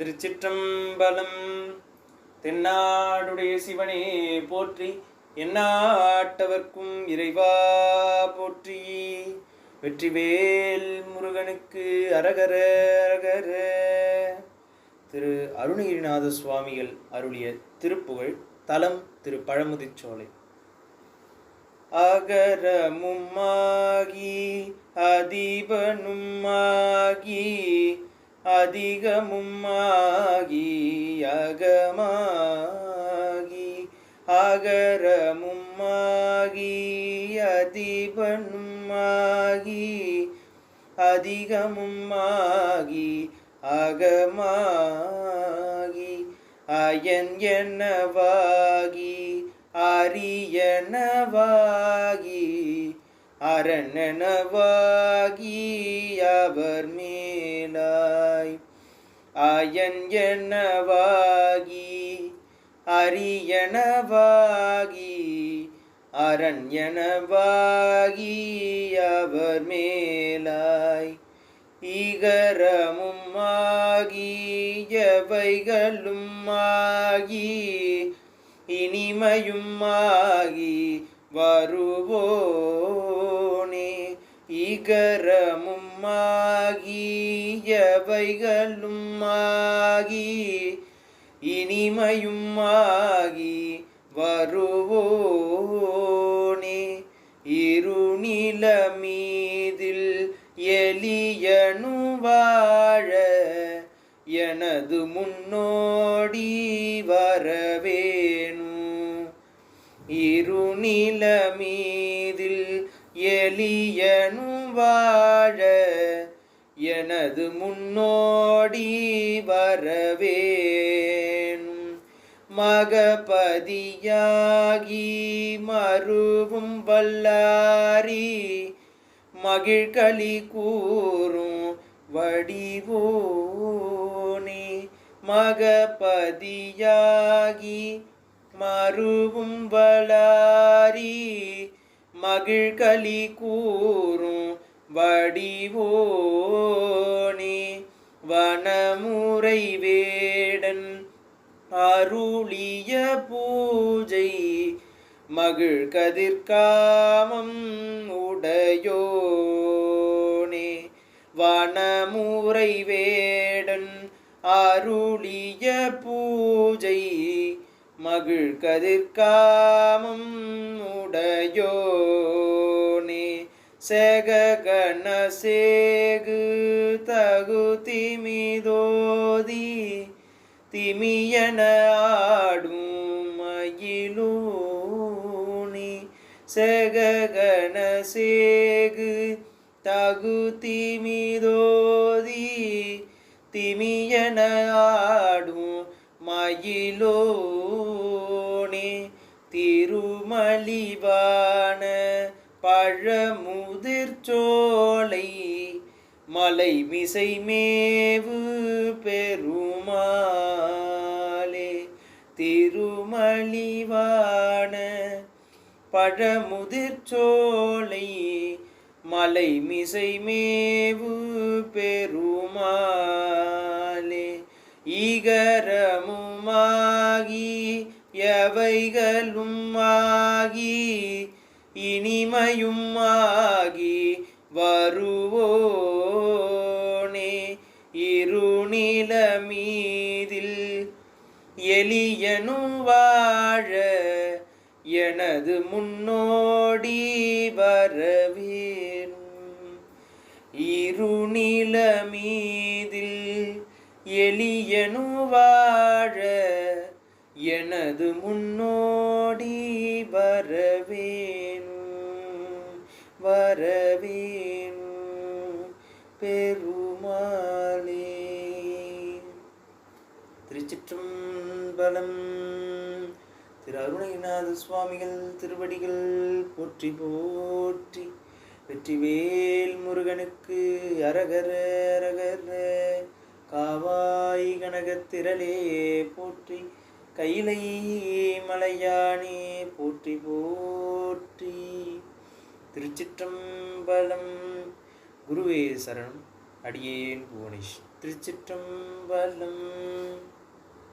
திருச்சிற்றம்பலம். தென்னாடுடைய சிவனே போற்றி எந்நாட்டவர்க்கும் இறைவா போற்றி. வெற்றிவேல் முருகனுக்கு அரகர அரகர. திரு அருணகிரிநாத சுவாமிகள் அருளிய திருப்புகழ் தலம் திரு பழமுதிச்சோலை அகரமும்மாகி அதிபனும்மாகி அதிகமும்மாகி அகமாகி அகரமும்மாகி அதிபனும்மாகி அதிகமும்மாகி அகமாகி அயன் என்னவாகி அரியனவாகி அரணனவாகி அவர் மேலாய். அயன் என்னவாகி? அரியனவாகி? அரண்யனவாகி அவர் மேலாய். ஈகரமும் ஆகி எவைகளும் ஆகி இனிமையும் ஆகி வருவோ ஈகரமும் ஆகி எவைகளும் ஆகி இனிமையும் ஆகி வருவோனே. இருநில மீதில் எலியனு வாழ எனது முன்னோடி வரவேணு. இருநில மீ எலியனு வாழ எனது முன்னோடி வரவேன் மகபதியாகி மறுவும் வல்லாரி மகிழ்களி கூறும் வடிவோனே. மகபதியாகி மறுவும் வளாரி மகிழ்களி கூறும் வடிவோனே வனமுறை வேடன் அருளிய பூஜை மகிழ் கதிர்காமம் உடையோனே வனமுறை வேடன் அருளிய பூஜை மகிழ் கதிர்காமம் உடையோனே செககண சேகு தகு திமிதோதி திமியன ஆடும் மயிலூனி செககண சேகு தகு திமிதோதி திமியன ஆடும் மயிலோ திருமலிவான பழமுதிர்ச்சோலை மலை மிசை மேவு பெருமாளே. திருமலிவான பழமுதிர்ச்சோலை மலை மிசை மேவு பெருமாளே. ஈகரமுமாகி எவைகளும் ஆகி இனிமையும் ஆகி வருவோனே. இருநில மீதில் எளியனு வாழ எனது முன்னோடி வரவேணும் இருநில மீதில் எளியனு வாழ எனது முன்னோடி வரவேணும் வரவேணும் பெருமாளே. திருச்சிற்றம்பலம் திரு அருணகிரிநாத சுவாமிகள் திருவடிகள் போற்றி போற்றி வெற்றிவேல் முருகனுக்கு அரகர அரகர காவாய் கனகத்திரளே போற்றி கைலை மலையானே போற்றி போற்றி. திருச்சிற்றம்பலம். குருவே சரணம். அடியேன் புவனேஷ். திருச்சிற்றம்பலம்.